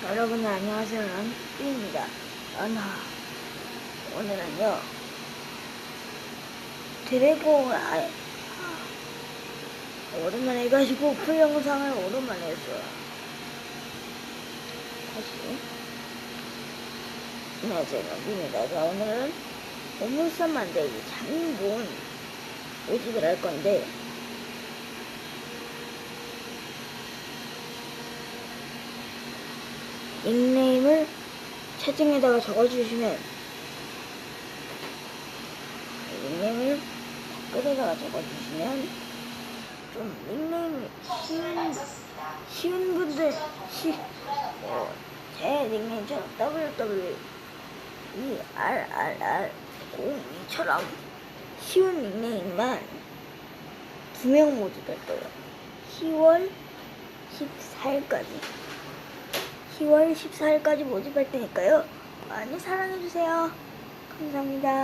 여러분 안녕하세요. 난 삐입니다. 아나 오늘은요 드래곤 아 오랜만에 해가지고 그 영상을 오랜만에 했어요. 다시 안녕하세요. 난 삐입니다. 자 오늘은 보물섬 만들기 장본 모집을 할 건데 닉네임을 채팅에다가 적어주시면 닉네임을 댓글에다가 적어주시면 좀 닉네임이 쉬운, 쉬운 분들 쉬, 어, 제 닉네임처럼 WW E R R R 02처럼 쉬운 닉네임만 두 명 모집할 거예요. 10월 14일까지. 10월 14일까지 모집할 테니까요. 많이 사랑해주세요. 감사합니다.